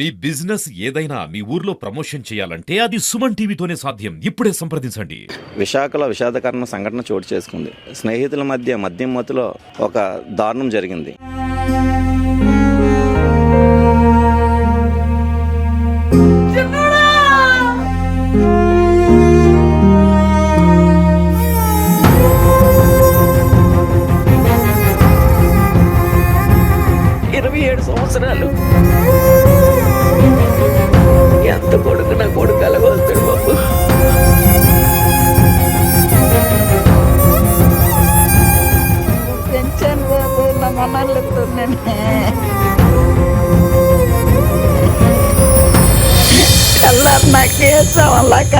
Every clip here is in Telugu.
మీ బిజినెస్ ఏదైనా మీ ఊర్లో ప్రమోషన్ చేయాలంటే అది సుమన్ టీవీతోనే సాధ్యం. ఇప్పుడే సంప్రదించండి. విశాఖలో విషాదకరణ సంఘటన చోటు చేసుకుంది. స్నేహితుల మధ్య మద్యం మత్తులో ఒక దారుణం జరిగింది. ఇరవై ఏడు సంవత్సరాలు.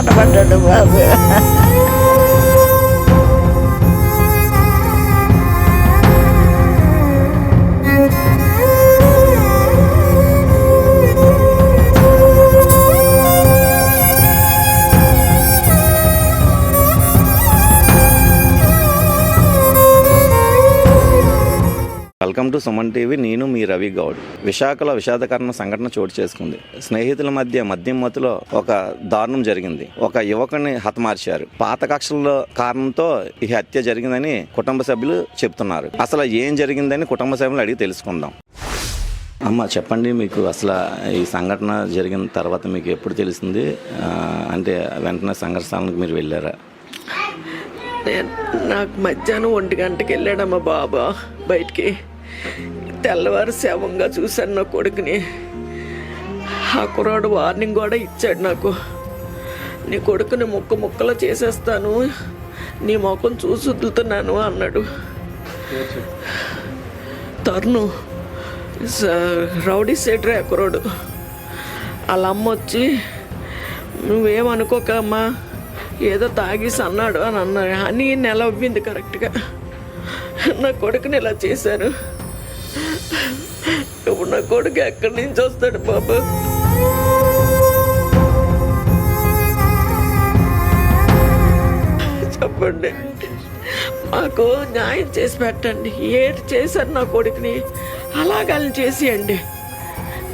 సవల్లా కనబడ్డాడు టు సుమన్ టీవీ నేను మీ రవి గౌడ్. విశాఖలో విషాదకరణ సంఘటన చోటు చేసుకుంది. స్నేహితుల మధ్య మద్యం మత్తులో ఒక దారుణం జరిగింది. ఒక యువకుని హతమార్చారు. పాత కక్షల కారణంతో ఈ హత్య జరిగిందని కుటుంబ సభ్యులు చెప్తున్నారు. అసలు ఏం జరిగిందని కుటుంబ సభ్యులు అడిగి తెలుసుకుందాం. అమ్మ చెప్పండి మీకు అసలు ఈ సంఘటన జరిగిన తర్వాత మీకు ఎప్పుడు తెలిసింది? అంటే వెంటనే సంఘటన స్థలానికి మీరు వెళ్ళారా? నాకు మధ్యాహ్నం ఒంటి గంటకి వెళ్ళాడమ్మా బాబా బయటికి. తెల్లవారు శవంగా చూశాను నా కొడుకుని. ఆ కుర్రాడు వార్నింగ్ కూడా ఇచ్చాడు నాకు. నీ కొడుకుని ముక్క ముక్కలు చేసేస్తాను. నీ ముఖం చూసి వదులుతున్నాను అన్నాడు. తరుణు రౌడీ సేటరే కుర్రాడు. వాళ్ళ అమ్మ వచ్చి నువ్వేమనుకోకమ్మా ఏదో తాగేసి అన్నాడు అని అన్నాడు. అని నెల అవ్వింది కరెక్ట్గా నా కొడుకుని ఇలా చేశారు ఇప్పుడు నా కొడుకు ఎక్కడి నుంచి వస్తాడు బాబు? చెప్పండి. మాకు న్యాయం చేసి పెట్టండి. ఏటి చేశారు నా కొడుకుని? అలాగని చేసేయండి.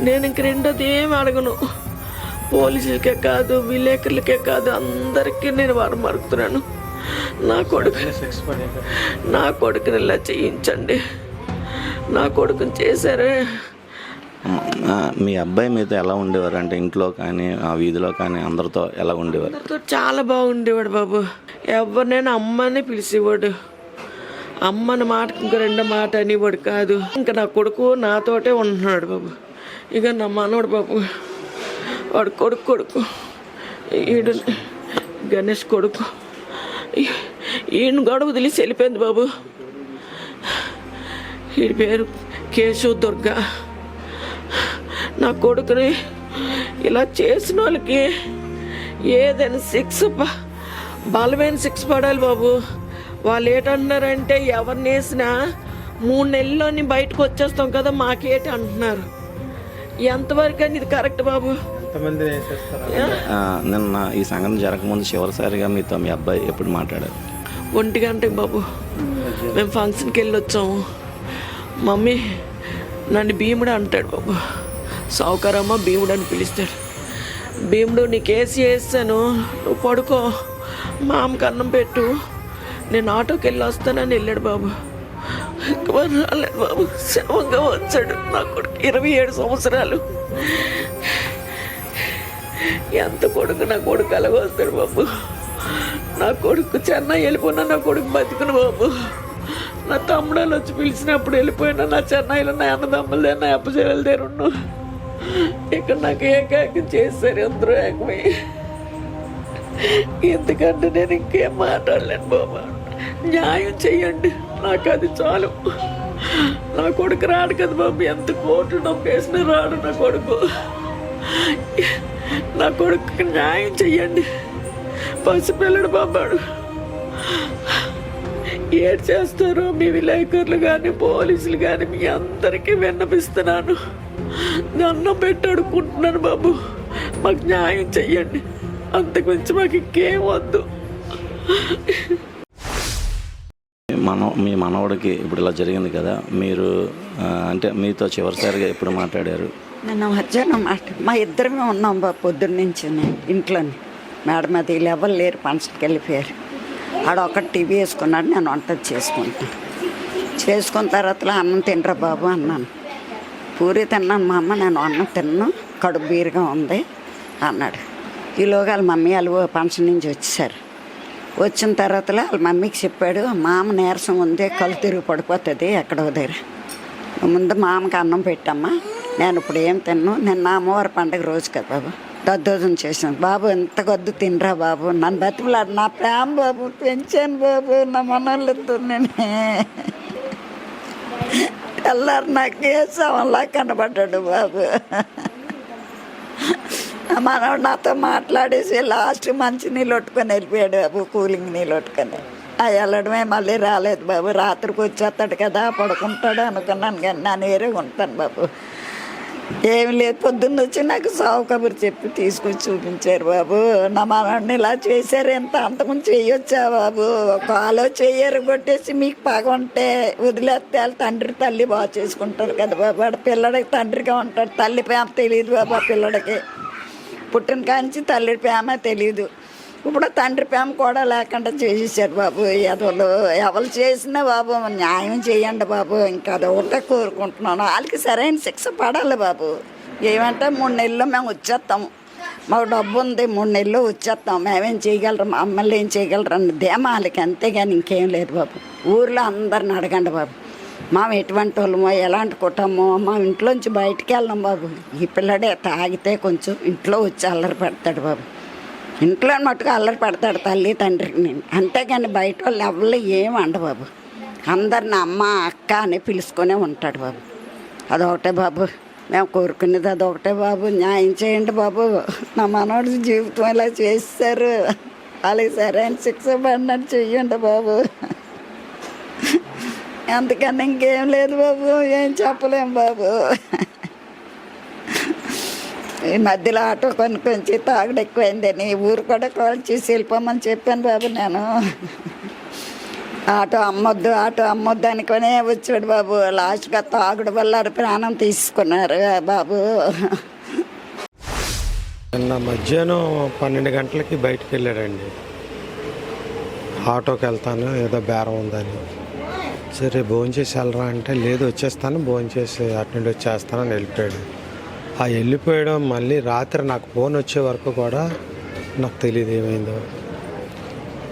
నేను ఇంక రెండోది ఏమి అడగను. పోలీసులకే కాదు విలేకరులకే కాదు అందరికీ నేను వారం మరుకుతున్నాను నా కొడుకు నా కొడుకుని ఇలా చేయించండి. నా కొడుకుని చేశారే. మీ అబ్బాయి మీతో ఎలా ఉండేవారు? అంటే ఇంట్లో కానీ ఆ వీధిలో కానీ అందరితో ఎలా ఉండేవారు? అందరితో చాలా బాగుండేవాడు బాబు. ఎవరినైనా అమ్మని పిలిచేవాడు. అమ్మని మాటకి ఇంకో రెండో మాట అనేవాడు కాదు. ఇంకా నా కొడుకు నాతోటే ఉంటున్నాడు బాబు. ఇక నా మనవడు బాబు. వాడు కొడుకు కొడుకు. ఈడు గణేష్ కొడుకు. ఈయన గొడవ తెలిసి వెళ్ళిపోయింది బాబు. వీడి పేరు కేశు దుర్గా నా కొడుకుని ఇలా చేసిన వాళ్ళకి ఏదైనా శిక్ష బలమైన శిక్ష పడాలి బాబు. వాళ్ళు ఏటంటున్నారంటే ఎవరిని వేసినా మూడు నెలల్లోని బయటకు వచ్చేస్తాం కదా మాకేటి అంటున్నారు. ఎంతవరకు అని ఇది కరెక్ట్ బాబు. నిన్న ఈ సంఘటన జరగకముందు చివరిసారిగా మీతో మీ అబ్బాయి ఎప్పుడు మాట్లాడారు? ఒంటి గంటకి బాబు. మేము ఫంక్షన్కి వెళ్ళి వచ్చాము మమ్మీ నన్ను భీముడు అంటాడు బాబు. సావుకారమ్మ భీముడు అని పిలుస్తాడు. భీముడు నీకు ఏసీ వేస్తాను. నువ్వు పడుకో. మా అమ్మకి అన్నం పెట్టు. నేను ఆటోకి వెళ్ళి వస్తానని వెళ్ళాడు బాబు. ఇంక రాలేదు బాబు. శవంగా వచ్చాడు. నా కొడుకు ఇరవై ఏడు సంవత్సరాలు. ఎంత కొడుకు నా కొడుకు అలాగ వస్తాడు బాబు. నా కొడుకు చెన్నై వెళ్ళిపోయినా నా కొడుకు బతికును బాబు. నా తమ్ముడలు వచ్చి పిలిచినప్పుడు వెళ్ళిపోయినా నా చెన్నైలో నా అన్నదమ్ములు నా అప్పచెల్లెల దేరుండు ఇక్కడ నాకు ఏకాకి చేశారు అందరూ ఏకమై. ఎందుకంటే నేను ఇంకేం మాట్లాడలేను బాబా. న్యాయం చెయ్యండి నాకు అది చాలు. నా కొడుకు రాడు కదా బాబు ఎంత కోట్లు నొప్పేసినా రాడు నా కొడుకు. నా కొడుకు న్యాయం చెయ్యండి. పసిపిల్లడు బాబాడు. ఏడు చేస్తారో మీ విలేకరులు కానీ పోలీసులు కానీ మీ అందరికీ విన్నపిస్తున్నాను. అన్నం పెట్టి అడుక్కుంటున్నాను బాబు. మాకు న్యాయం చెయ్యండి. అంతకుమించి మాకు ఇంకేం వద్దు. మన మీ మనవడికి ఇప్పుడు ఇలా జరిగింది కదా మీరు ఆ, అంటే మీతో చివరిసారిగా ఎప్పుడు మాట్లాడారు? నిన్న మధ్యాహ్నం మాట మా ఇద్దరమే ఉన్నాం బాబు పొద్దున్న నుంచి ఇంట్లోని. మేడ వీళ్ళు ఎవరు లేరు ఫంక్షన్కి వెళ్ళిపోయారు. ఆడ ఒక టీవీ వేసుకున్నాడు నేను వంట చేసుకుంటాను చేసుకున్న తర్వాత అన్నం తినరా బాబు అన్నాను. పూరి తిన్నాను మా అమ్మ నేను అన్నం తిన్నాను కడుపు బీరుగా ఉంది అన్నాడు. ఈలోగా వాళ్ళ మమ్మీ వాళ్ళు ఫంక్షన్ నుంచి వచ్చేసారు. వచ్చిన తర్వాత వాళ్ళ మమ్మీకి చెప్పాడు మామ నీరసం ఉంది కళ్ళు తిరిగి పడిపోతుంది ఎక్కడో దగ్గర. ముందు మామకి అన్నం పెట్టమ్మా నేను ఇప్పుడు ఏం తిన్ను నిన్న అమ్మవారి పండుగ రోజు కదా బాబు. దద్దోజనం చేశాను. బాబు ఎంత కొద్దు తినరా బాబు? నన్ను బతిమలాడు. నా ప్రేమ బాబు పెంచాను బాబు నా మనోళ్ళతో నేను. తెల్లారు నాకు వేసామలా కనబడ్డాడు బాబు. మనవాడు నాతో మాట్లాడేసి లాస్ట్ మంచి నీళ్ళు కొట్టుకొని వెళ్ళిపోయాడు బాబు కూలింగ్ నీళ్ళు కొట్టుకొని అవి వెళ్ళడమే మళ్ళీ రాలేదు బాబు. రాత్రికి వచ్చేస్తాడు కదా పడుకుంటాడు అనుకున్నాను కానీ నేను వేరే ఉంటాను బాబు. ఏమి లేదు పొద్దున్న వచ్చి నాకు సావు కబురు చెప్పి తీసుకొచ్చి చూపించారు బాబు. నా మనవాడిని ఇలా చేశారు ఎంత? అంతకుముందు చేయొచ్చా బాబు? కాలో చెయ్యరు కొట్టేసి మీకు పగ ఉంటే వదిలేస్తే వాళ్ళ తండ్రి తల్లి బాగా చేసుకుంటారు కదా బాబు. వాడు పిల్లడికి తండ్రిగా ఉంటాడు. తల్లి ప్రేమ తెలియదు బాబు ఆ పిల్లడికి. పుట్టిన కాంచి తల్లి ప్రేమ తెలియదు ఇప్పుడు తండ్రి ప్రేమ కూడా లేకుండా చేసేసాడు బాబు. ఎదవలు ఎవరు చేసినా బాబు న్యాయం చేయండి బాబు. ఇంకా అది ఒకటే కోరుకుంటున్నాను. వాళ్ళకి సరైన శిక్ష పడాలి బాబు. ఏమంటే మూడు నెలల్లో మేము వచ్చేస్తాము. మాకు డబ్బు ఉంది మూడు నెలలో వచ్చేస్తాం మేమేం చేయగలరు? మా అమ్మల్ని ఏం చేయగలరు? అన్న ధేమ వాళ్ళకి అంతేగాని ఇంకేం లేదు బాబు. ఊర్లో అందరిని అడగండి బాబు. మా ఎటువంటి వాళ్ళమో ఎలాంటి కుటుంబమో మా ఇంట్లోంచి బయటికి వెళ్ళాం బాబు. ఈ పిల్లడే తాగితే కొంచెం ఇంట్లో వచ్చి అల్లరి పెడతాడు బాబు. ఇంట్లో మట్టుకు అల్లరి పెడతాడు తల్లి తండ్రిని అంతేగాని బయట వాళ్ళు ఎవరు ఏం అండ బాబు. అందరిని అమ్మ అక్క అని పిలుచుకొనే ఉంటాడు బాబు. అదొకటే బాబు. మేము కోరుకునేది అదొకటే బాబు. న్యాయం చేయండి బాబు. నా మనోడి జీవితం ఇలా చేస్తారు. వాళ్ళకి సరైన శిక్ష పడినట్టు చెయ్యండి బాబు. అందుకని ఇంకేం లేదు బాబు. ఏం చెప్పలేం బాబు. ఈ మధ్యలో ఆటో కొని కొంచెం ఎక్కువైంది. ఎక్కువైందని ఊరు కూడా కాల్ చేసి వెళ్ళిపోమని చెప్పాను బాబు నేను. ఆటో అమ్మొద్దు ఆటో అమ్మొద్దు అనుకునే వచ్చాడు బాబు. లాస్ట్గా తాగుడు వల్ల ప్రాణం తీసుకున్నారు బాబు. నిన్న మధ్యాహ్నం పన్నెండు గంటలకి బయటికి వెళ్ళాడండి. ఆటోకి వెళ్తాను ఏదో బేరం ఉందని. సరే భోంచేసి వెళ్ళరా అంటే లేదు వచ్చేస్తాను భోంచేసి అటు నుండి వచ్చేస్తానని వెళ్ళిపోయాడు. ఆ వెళ్ళిపోయడం మళ్ళీ రాత్రి నాకు ఫోన్ వచ్చే వరకు కూడా నాకు తెలియదు ఏమైందో.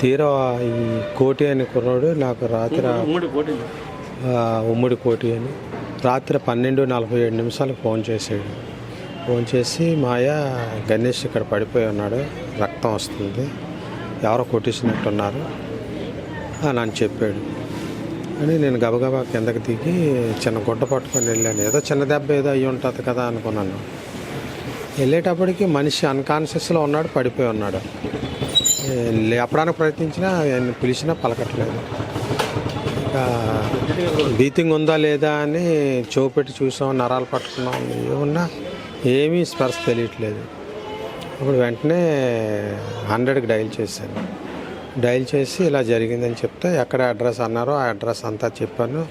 తీరా ఈ కోటి అని కుర్రాడు నాకు రాత్రి ఉమ్మడి కోటి అని. రాత్రి పన్నెండు నలభై ఏడు నిమిషాలకు ఫోన్ చేసాడు ఫోన్ చేసి మాయ గణేష్ ఇక్కడ పడిపోయి ఉన్నాడు రక్తం వస్తుంది. ఎవరో కొట్టేసినట్టున్నారు అని అని చెప్పాడు. అని నేను గబగబా కిందకి దిగి చిన్న గుడ్డ పట్టుకొని వెళ్ళాను. ఏదో చిన్న దెబ్బ ఏదో అయ్యి ఉంటుంది కదా అనుకున్నాను. వెళ్ళేటప్పటికి మనిషి అన్కాన్షియస్లో ఉన్నాడు పడిపోయి ఉన్నాడు. లేపడానికి ప్రయత్నించినా ఆయన పిలిచినా పలకట్లేదు. ఇంకా బీతింగ్ ఉందా లేదా అని చెవు పెట్టి చూసాం నరాలు పట్టుకున్నాం ఏమున్నా ఏమీ స్పర్శ తెలియట్లేదు. అప్పుడు వెంటనే హండ్రెడ్కి డైల్ చేశాను. డైల్ చేసి ఇలా జరిగిందని చెప్తే ఎక్కడ అడ్రస్ అన్నారో ఆ అడ్రస్ అంతా చెప్పాను.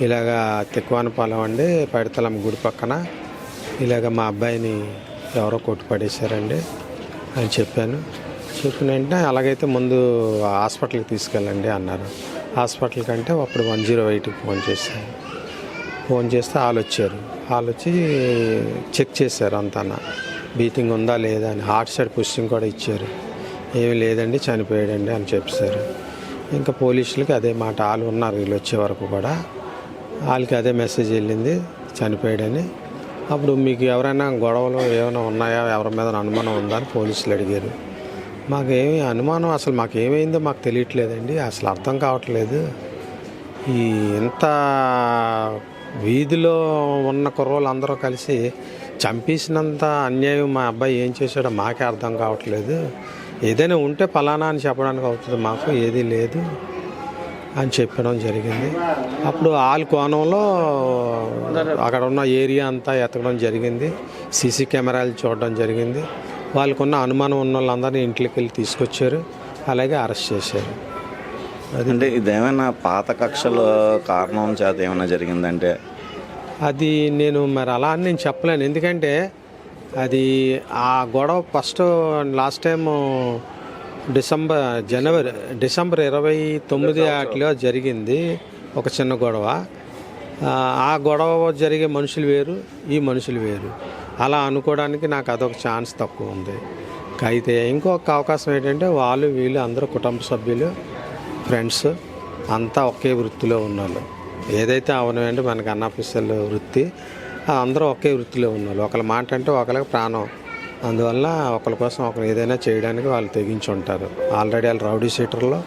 ఇలాగా తిక్వానపాలెం అండి పైడితలమ్మ గుడి పక్కన. ఇలాగ మా అబ్బాయిని ఎవరో కొట్టి పడేశారండి అని చెప్పాను. చెప్పిన వెంటనే అలాగైతే ముందు హాస్పిటల్కి తీసుకెళ్ళండి అన్నారు. హాస్పిటల్ కంటే అప్పుడు వన్ జీరో ఎయిట్కి ఫోన్ చేశాను ఫోన్ చేస్తే వాళ్ళు వచ్చారు. వాళ్ళు వచ్చి చెక్ చేశారు అంతా బీతింగ్ ఉందా లేదా అని. హార్ట్ సైడ్ పుష్టింగ్ కూడా ఇచ్చారు. ఏమి లేదండి చనిపోయాడండి అని చెప్పారు. ఇంకా పోలీసులకి అదే మాట వాళ్ళు ఉన్నారు వీళ్ళు వచ్చే వరకు కూడా. వాళ్ళకి అదే మెసేజ్ వెళ్ళింది చనిపోయాడని. అప్పుడు మీకు ఎవరైనా గొడవలు ఏమైనా ఉన్నాయా? ఎవరి మీద అనుమానం ఉందా అని పోలీసులు అడిగారు. మాకేమి అనుమానం అసలు మాకు ఏమైందో మాకు తెలియట్లేదండి అసలు అర్థం కావట్లేదు. ఈ ఇంత వీధిలో ఉన్న కుర్రోళ్ళు అందరూ కలిసి చంపేసినంత అన్యాయం మా అబ్బాయి ఏం చేశాడో మాకే అర్థం కావట్లేదు. ఏదైనా ఉంటే ఫలానా అని చెప్పడానికి అవుతుంది. మాకు ఏదీ లేదు అని చెప్పడం జరిగింది. అప్పుడు ఆల్ కోణంలో అక్కడ ఉన్న ఏరియా అంతా ఎతకడం జరిగింది. సీసీ కెమెరాలు చూడడం జరిగింది. వాళ్ళకున్న అనుమానం ఉన్న వాళ్ళందరినీ ఇంట్లోకి వెళ్ళి తీసుకొచ్చారు. అలాగే అరెస్ట్ చేశారు. అంటే ఇదేమైనా పాత కక్షల కారణం చేత ఏమైనా జరిగిందంటే? అది నేను మరి అలా అని నేను చెప్పలేను. ఎందుకంటే అది ఆ గొడవ ఫస్ట్ లాస్ట్ టైం డిసెంబర్ జనవరి డిసెంబర్ ఇరవై తొమ్మిది వాటిలో జరిగింది ఒక చిన్న గొడవ. ఆ, గొడవ జరిగే మనుషులు వేరు ఈ మనుషులు వేరు. అలా అనుకోవడానికి నాకు అదొక ఛాన్స్ తక్కువ ఉంది. అయితే ఇంకొక అవకాశం ఏంటంటే వాళ్ళు వీళ్ళు అందరూ కుటుంబ సభ్యులు ఫ్రెండ్స్ అంతా ఒకే వృత్తిలో ఉన్నారు ఏదైతే అవనమంటే మనకి అన్నఫీసల్ వృత్తి అందరూ ఒకే వృత్తిలో ఉన్నారు. ఒకళ్ళ మాట అంటే ఒకళ్ళకి ప్రాణం. అందువల్ల ఒకరి కోసం ఒకరు ఏదైనా చేయడానికి వాళ్ళు తెగించి ఉంటారు. ఆల్రెడీ వాళ్ళు రౌడీ షీటర్లో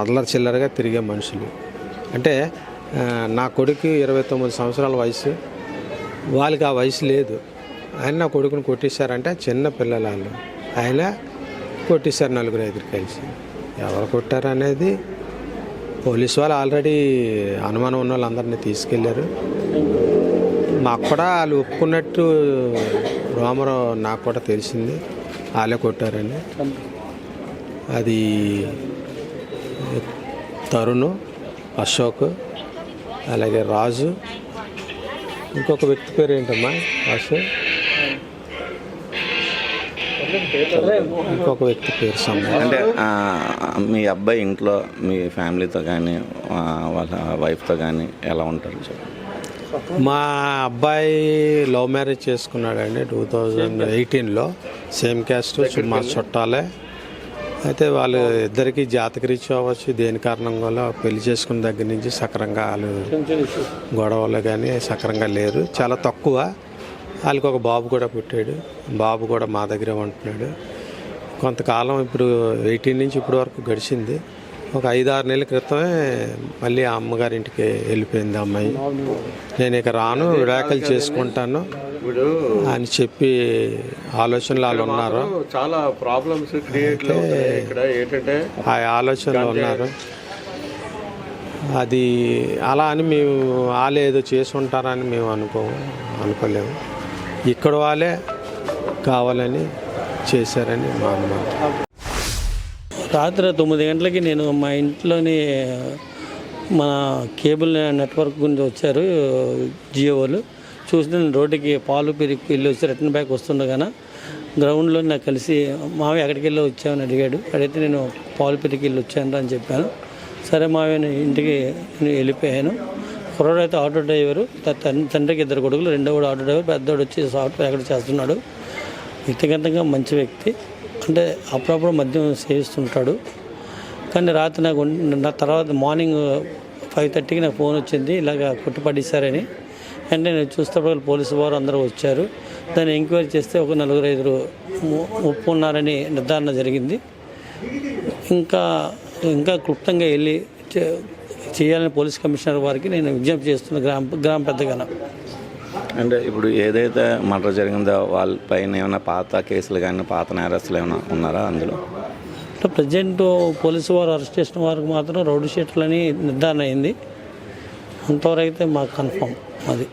అల్లరి చిల్లరగా తిరిగే మనుషులు. అంటే నా కొడుకు ఇరవై తొమ్మిది సంవత్సరాల వయసు. వాళ్ళకి ఆ వయసు లేదు. ఆయన నా కొడుకుని కొట్టేశారంటే చిన్న పిల్లలు వాళ్ళు ఆయన కొట్టేశారు నలుగురు ఐదుగురు కలిసి. ఎవరు కొట్టారు అనేది పోలీసు వాళ్ళు ఆల్రెడీ అనుమానం ఉన్న వాళ్ళందరినీ తీసుకెళ్ళారు. మాకు కూడా వాళ్ళు ఒప్పుకున్నట్టు రామారావు నాకు కూడా తెలిసింది. వాళ్ళే కొట్టారని. అది తరుణ్ అశోక్ అలాగే రాజు. ఇంకొక వ్యక్తి పేరు ఏంటమ్మా? అశోక్ ఇంకొక వ్యక్తి పేరు అంటే మీ అబ్బాయి ఇంట్లో మీ ఫ్యామిలీతో కానీ వాళ్ళ వైఫ్తో కానీ ఎలా ఉంటారు? చెప్పండి మా అబ్బాయి లవ్ మ్యారేజ్ చేసుకున్నాడండి టూ థౌజండ్ ఎయిటీన్లో. సేమ్ క్యాస్ట్ మా చుట్టాలే. అయితే వాళ్ళు ఇద్దరికి జాతకరీత్యా అవ్వచ్చు. దేని కారణం వల్ల పెళ్ళి చేసుకున్న దగ్గర నుంచి సక్రంగా వాళ్ళు గొడవలు కానీ సక్రంగా లేరు. చాలా తక్కువ. వాళ్ళకి ఒక బాబు కూడా పుట్టాడు. బాబు కూడా మా దగ్గరే ఉంటున్నాడు. కొంతకాలం ఇప్పుడు ఎయిటీన్ నుంచి ఇప్పటి వరకు గడిచింది. ఒక ఐదు ఆరు నెలల క్రితమే మళ్ళీ ఆ అమ్మగారింటికి వెళ్ళిపోయింది అమ్మాయి. నేను ఇక రాను విడాకులు చేసుకుంటాను అని చెప్పి ఆలోచనలు వాళ్ళు ఉన్నారు. చాలా ప్రాబ్లమ్స్ క్రియేట్ ఇక్కడ. ఏంటంటే ఆ ఆలోచనలో ఉన్నారు. అది అలా అని మేము వాళ్ళే ఏదో చేసి ఉంటారని మేము అనుకో అనుకోలేము. ఇక్కడ వాళ్ళే కావాలని చేశారని మా అనుమానం. రాత్రి తొమ్మిది గంటలకి నేను మా ఇంట్లోని మన కేబుల్ నెట్వర్క్ గురించి వచ్చారు జియో వాళ్ళు చూసి నేను రోడ్డుకి పాలు పెరిగి వెళ్ళి వచ్చి రిటర్న్ బ్యాక్ వస్తుండగానే గ్రౌండ్లో నాకు కలిసి మావి ఎక్కడికి వెళ్ళి వచ్చామని అడిగాడు. అడిగితే నేను పాలు పెరిగి వెళ్ళి వచ్చాను అని చెప్పాను. సరే మావి నేను ఇంటికి నేను వెళ్ళిపోయాను. కుర్రాడు అయితే ఆటో డ్రైవరు తండ్రికి ఇద్దరు కొడుకులు రెండో కూడా ఆటో డ్రైవర్ పెద్దోడు వచ్చి సాఫ్ట్వేర్ ఎక్కడ చేస్తున్నాడు. వ్యక్తిగతంగా మంచి వ్యక్తి. అంటే అప్పుడప్పుడు మద్యం సేవిస్తుంటాడు. కానీ రాత్రి నాకు నా తర్వాత మార్నింగ్ ఫైవ్ థర్టీకి నాకు ఫోన్ వచ్చింది. ఇలాగ కొట్టుపడేశారని. అంటే నేను చూస్తే పోలీసు వారు అందరూ వచ్చారు. దాన్ని ఎంక్వైరీ చేస్తే ఒక నలుగురు ఐదురు ఒప్పు ఉన్నారని నిర్ధారణ జరిగింది. ఇంకా ఇంకా క్లుప్తంగా వెళ్ళి చే- చేయాలని పోలీస్ కమిషనర్ వారికి నేను విజ్ఞప్తి చేస్తున్న గ్రామ గ్రామ పెద్దగాన. అంటే ఇప్పుడు ఏదైతే మర్డర్ జరిగిందో వాళ్ళ పైన ఏమైనా పాత కేసులు కానీ పాత నేరస్తులు ఏమైనా ఉన్నారా అందులో? అంటే ప్రజెంట్ పోలీసు వారు అరెస్ట్ చేసిన వారికి మాత్రం రౌడీ షీట్లని నిర్ధారణ అయింది. అంతవరకు అయితే మాకు కన్ఫర్మ్ అది.